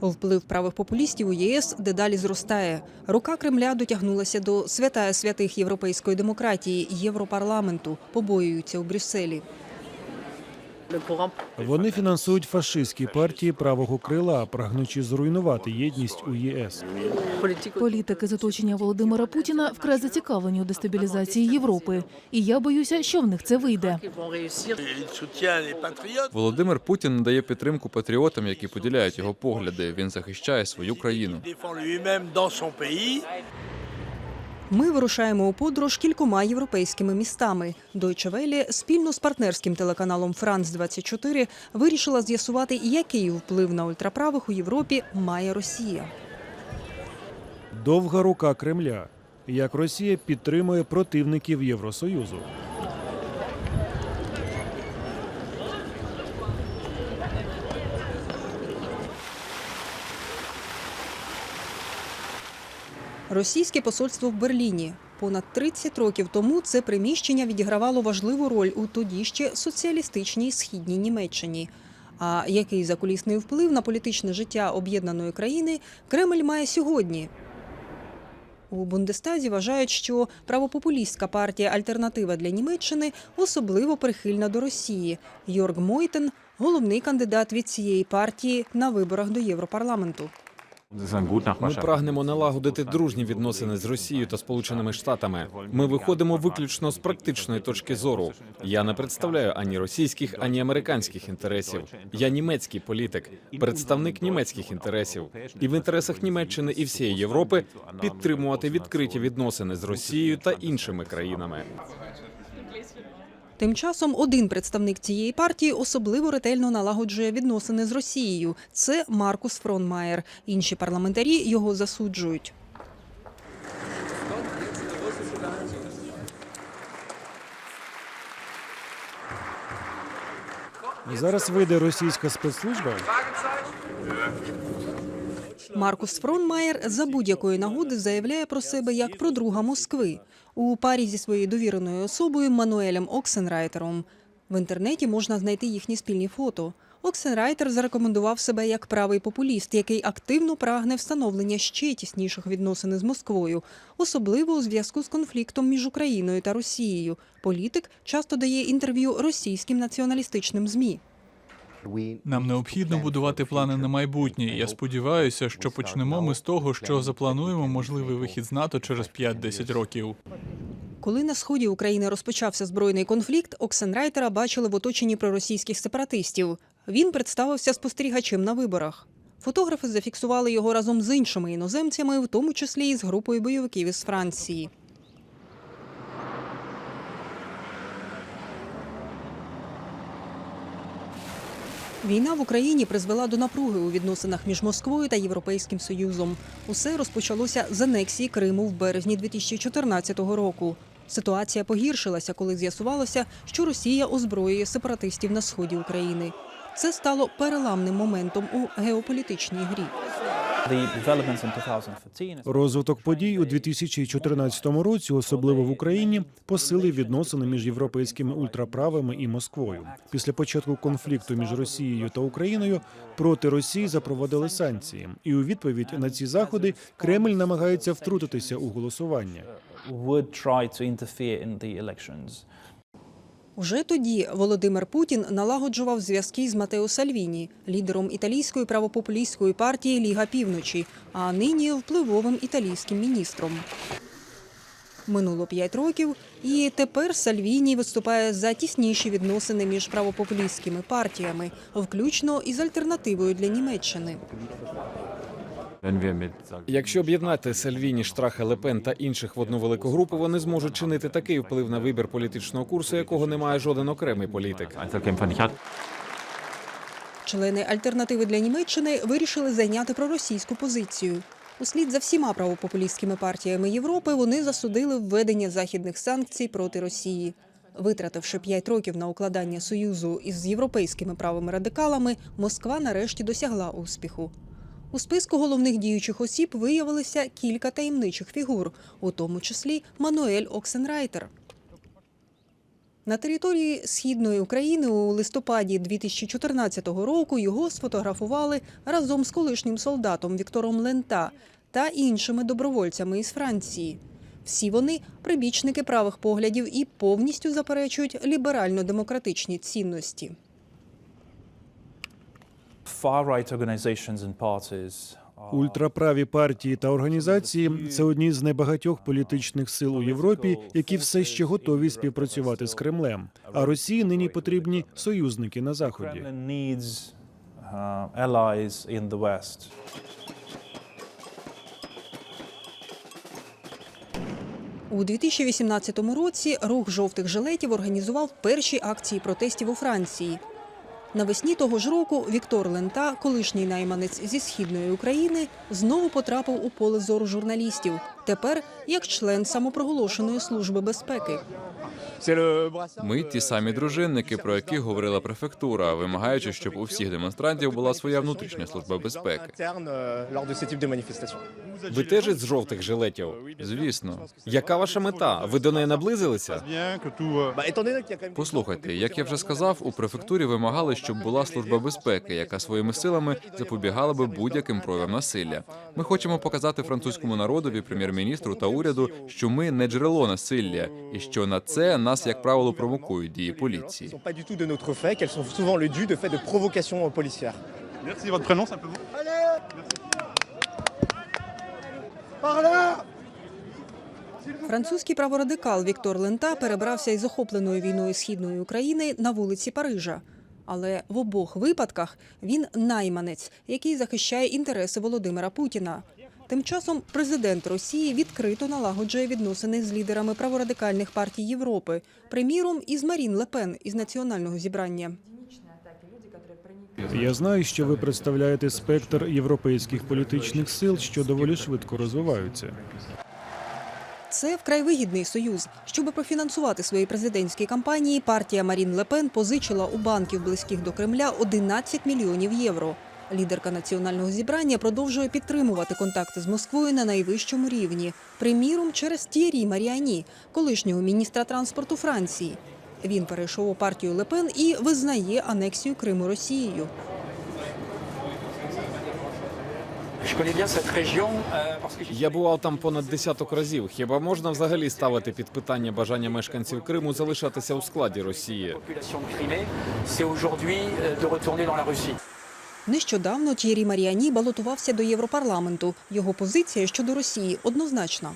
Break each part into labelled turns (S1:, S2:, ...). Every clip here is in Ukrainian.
S1: Вплив правих популістів у ЄС дедалі зростає. Рука Кремля дотягнулася до свята святих європейської демократії Європарламенту. Побоюються у Брюсселі.
S2: Вони фінансують фашистські партії правого крила, прагнучи зруйнувати єдність у ЄС.
S3: Політики з оточення Володимира Путіна вкрай зацікавлені у дестабілізації Європи, і я боюся, що в них це вийде.
S4: Володимир Путін надає підтримку патріотам, які поділяють його погляди. Він захищає свою країну.
S1: Ми вирушаємо у подорож кількома європейськими містами. Deutsche Welle спільно з партнерським телеканалом Франц 24 вирішила з'ясувати, який вплив на ультраправих у Європі має Росія.
S2: Довга рука Кремля. Як Росія підтримує противників Євросоюзу.
S1: Російське посольство в Берліні. Понад 30 років тому це приміщення відігравало важливу роль у тоді ще соціалістичній східній Німеччині. А який закулісний вплив на політичне життя об'єднаної країни Кремль має сьогодні? У Бундестазі вважають, що правопопулістська партія Альтернатива для Німеччини особливо прихильна до Росії. Йорг Мойтен головний кандидат від цієї партії на виборах до Європарламенту.
S5: Ми прагнемо налагодити дружні відносини з Росією та Сполученими Штатами. Ми виходимо виключно з практичної точки зору. Я не представляю ані російських, ані американських інтересів. Я німецький політик, представник німецьких інтересів, і в інтересах Німеччини і всієї Європи підтримувати відкриті відносини з Росією та іншими країнами.
S1: Тим часом один представник цієї партії особливо ретельно налагоджує відносини з Росією. Це Маркус Фронмаєр. Інші парламентарі його засуджують.
S2: Зараз вийде російська спецслужба.
S1: Маркус Фронмаєр за будь-якої нагоди заявляє про себе як про друга Москви у парі зі своєю довіреною особою Мануелем Оксенрайтером. В інтернеті можна знайти їхні спільні фото. Оксенрайтер зарекомендував себе як правий популіст, який активно прагне встановлення ще тісніших відносин з Москвою, особливо у зв'язку з конфліктом між Україною та Росією. Політик часто дає інтерв'ю російським націоналістичним змі.
S6: Нам необхідно будувати плани на майбутнє. Я сподіваюся, що почнемо ми з того, що заплануємо можливий вихід з НАТО через 5-10 років.
S1: Коли на сході України розпочався збройний конфлікт, Оксенрайтера бачили в оточенні проросійських сепаратистів. Він представився спостерігачем на виборах. Фотографи зафіксували його разом з іншими іноземцями, в тому числі і з групою бойовиків із Франції. Війна в Україні призвела до напруги у відносинах між Москвою та Європейським Союзом. Усе розпочалося з анексії Криму в березні 2014 року. Ситуація погіршилася, коли з'ясувалося, що Росія озброює сепаратистів на сході України. Це стало переламним моментом у геополітичній грі.
S2: Розвиток подій у 2014 році, особливо в Україні, посилив відносини між європейськими ультраправими і Москвою. Після початку конфлікту між Росією та Україною проти Росії запровадили санкції, і у відповідь на ці заходи Кремль намагається втрутитися у голосування.
S1: Уже тоді Володимир Путін налагоджував зв'язки з Матео Сальвіні, лідером італійської правопопулістської партії Ліга Півночі, а нині впливовим італійським міністром. Минуло п'ять років, і тепер Сальвіні виступає за тісніші відносини між правопопулістськими партіями, включно із альтернативою для Німеччини.
S5: Якщо об'єднати Сальвіні, Штраха, Лепен та інших в одну велику групу, вони зможуть чинити такий вплив на вибір політичного курсу, якого не має жоден окремий політик.
S1: Члени альтернативи для Німеччини вирішили зайняти проросійську позицію. Услід за всіма правопопулістськими партіями Європи вони засудили введення західних санкцій проти Росії. Витративши п'ять років на укладання союзу із європейськими правими радикалами, Москва нарешті досягла успіху. У списку головних діючих осіб виявилося кілька таємничих фігур, у тому числі Мануель Оксенрайтер. На території східної України у листопаді 2014 року його сфотографували разом з колишнім солдатом Віктором Лента та іншими добровольцями із Франції. Всі вони прибічники правих поглядів і повністю заперечують ліберально-демократичні цінності.
S2: Ультраправі партії та організації це одні з небагатьох політичних сил у Європі, які все ще готові співпрацювати з Кремлем. А Росії нині потрібні союзники на заході.
S7: Uh, allies in the West.
S1: У 2018 році рух жовтих жилетів організував перші акції протестів у Франції. Навесні того ж року Віктор Лента, колишній найманець зі східної України, знову потрапив у поле зору журналістів. Тепер як член самопроголошеної служби безпеки.
S4: Ми ті самі дружинники, про які говорила префектура, вимагаючи, щоб у всіх демонстрантів була своя внутрішня служба безпеки.
S5: Ви теж із жовтих жилетів.
S4: Звісно,
S5: Яка ваша мета? Ви до неї наблизилися?
S4: послухайте, як я вже сказав, у префектурі вимагали, щоб була служба безпеки, яка своїми силами запобігала би будь-яким проявам насилля. Ми хочемо показати французькому народові, прем'єр-міністру та уряду, що ми не джерело насилля, і що на це нас, як правило, провокують дії поліції.
S8: Merci, votre prénom simplement
S1: Французький праворадикал Віктор Лента перебрався із охопленої війною східної України на вулиці Парижа. Але в обох випадках він найманець, який захищає інтереси Володимира Путіна. Тим часом президент Росії відкрито налагоджує відносини з лідерами праворадикальних партій Європи, приміром із Марін Лепен із національного зібрання.
S2: Я знаю, що ви представляєте спектр європейських політичних сил, що доволі швидко розвиваються.
S1: Це вкрай вигідний союз. Щоб профінансувати свої президентські кампанії, партія Марін Лепен позичила у банків близьких до Кремля 11 мільйонів євро. Лідерка національного зібрання продовжує підтримувати контакти з Москвою на найвищому рівні. Приміром, через Т'єрі Маріані, колишнього міністра транспорту Франції. Він перейшов у партію Лепен і визнає анексію Криму Росією.
S9: Euh,
S5: Я бував там понад десяток разів. Хіба можна взагалі ставити під питання бажання мешканців Криму залишатися у складі Росії?
S1: Нещодавно Т'єрі Маріані балотувався до Європарламенту. Його позиція щодо Росії однозначна.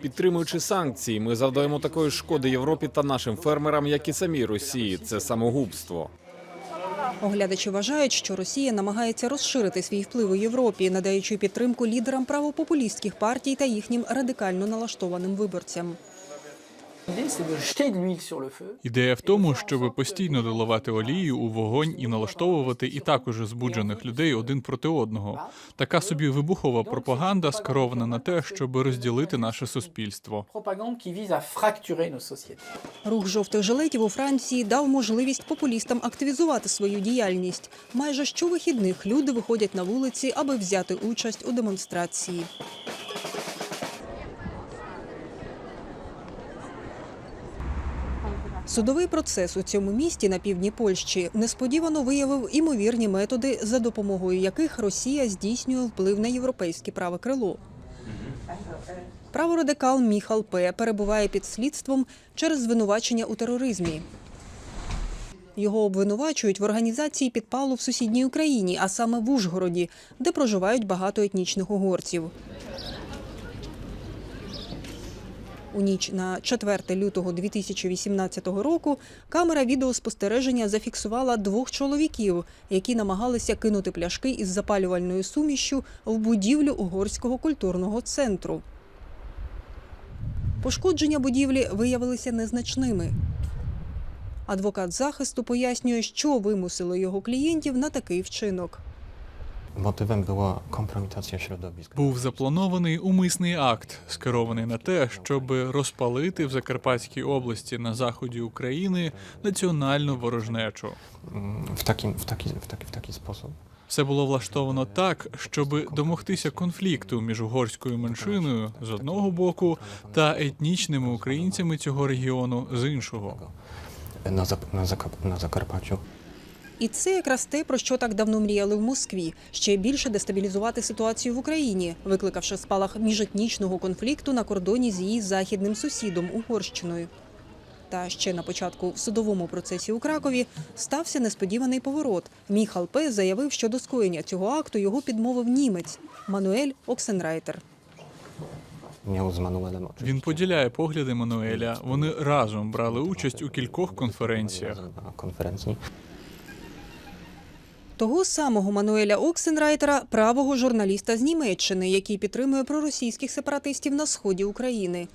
S5: Підтримуючи санкції, ми завдаємо такої шкоди Європі та нашим фермерам, як і самій Росії. Це самогубство.
S1: Оглядачі вважають, що Росія намагається розширити свій вплив у Європі, надаючи підтримку лідерам правопопулістських партій та їхнім радикально налаштованим виборцям.
S6: Ідея в тому, щоб постійно доливати олію у вогонь і налаштовувати і також збуджених людей один проти одного. Така собі вибухова пропаганда скерована на те, щоб розділити наше суспільство.
S1: Рух жовтих жилетів у Франції дав можливість популістам активізувати свою діяльність. Майже щовихідних люди виходять на вулиці, аби взяти участь у демонстрації. Судовий процес у цьому місті на півдні Польщі несподівано виявив імовірні методи, за допомогою яких Росія здійснює вплив на європейське праве крило. Праворадикал Міхал П. перебуває під слідством через звинувачення у тероризмі. Його обвинувачують в організації підпалу в сусідній Україні, а саме в Ужгороді, де проживають багато етнічних угорців. У ніч на 4 лютого 2018 року камера відеоспостереження зафіксувала двох чоловіків, які намагалися кинути пляшки із запалювальною сумішшю в будівлю угорського культурного центру. Пошкодження будівлі виявилися незначними. Адвокат захисту пояснює, що вимусило його клієнтів на такий вчинок.
S10: Motywem była kompromitacja środowiska.
S6: Був запланований умисний акт, скерований на те, щоб розпалити в Закарпатській області на заході України національну ворожнечу.
S10: W, takim, w, taki, w, taki, w taki sposób,
S6: Все було влаштовано так, щоб домогтися конфлікту між угорською меншиною з одного боку та етнічними українцями цього регіону з іншого.
S10: Na, Zakap- na Zakarpaciu.
S1: І це якраз те, про що так давно мріяли в Москві ще більше дестабілізувати ситуацію в Україні, викликавши спалах міжетнічного конфлікту на кордоні з її західним сусідом Угорщиною. Та ще на початку в судовому процесі у Кракові стався несподіваний поворот. Міхал П. заявив, що до скоєння цього акту його підмовив німець Мануель Оксенрайтер.
S6: Він поділяє погляди Мануеля. Вони разом брали участь у кількох конференціях.
S1: Того самого Мануеля Оксенрайтера, правого журналіста з Німеччини, який підтримує проросійських сепаратистів на сході України.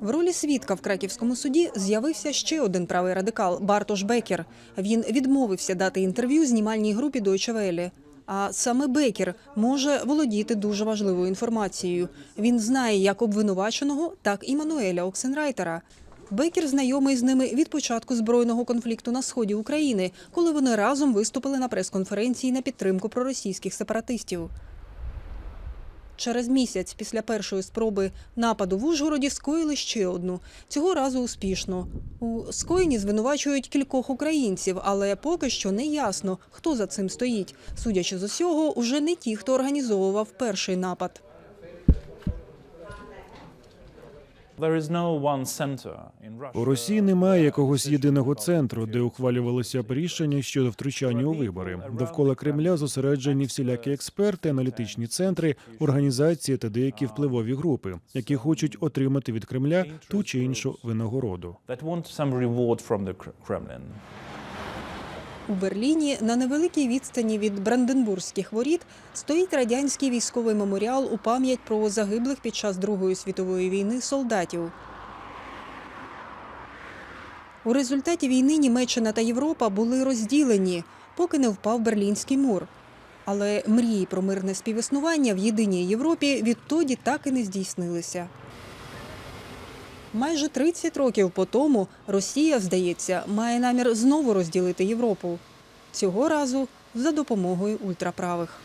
S1: В ролі свідка в краківському суді з'явився ще один правий радикал Бартош Бекер. Він відмовився дати інтерв'ю знімальній групі Deutsche Welle. А саме Бекер може володіти дуже важливою інформацією. Він знає як обвинуваченого, так і Мануеля Оксенрайтера. Бекер знайомий з ними від початку збройного конфлікту на сході України, коли вони разом виступили на прес-конференції на підтримку проросійських сепаратистів. Через місяць після першої спроби нападу в Ужгороді скоїли ще одну. Цього разу успішно. У скоєнні звинувачують кількох українців, але поки що не ясно, хто за цим стоїть. Судячи з усього, уже не ті, хто організовував перший напад.
S2: У Росії немає якогось єдиного центру, де ухвалювалися б рішення щодо втручання у вибори. Довкола Кремля зосереджені всілякі експерти, аналітичні центри, організації та деякі впливові групи, які хочуть отримати від Кремля ту чи іншу винагороду.
S1: У Берліні на невеликій відстані від Бранденбурзьких воріт стоїть радянський військовий меморіал у пам'ять про загиблих під час Другої світової війни солдатів. У результаті війни Німеччина та Європа були розділені, поки не впав Берлінський мур. Але мрії про мирне співіснування в єдиній Європі відтоді так і не здійснилися. Майже 30 років по тому Росія, здається, має намір знову розділити Європу. Цього разу за допомогою ультраправих.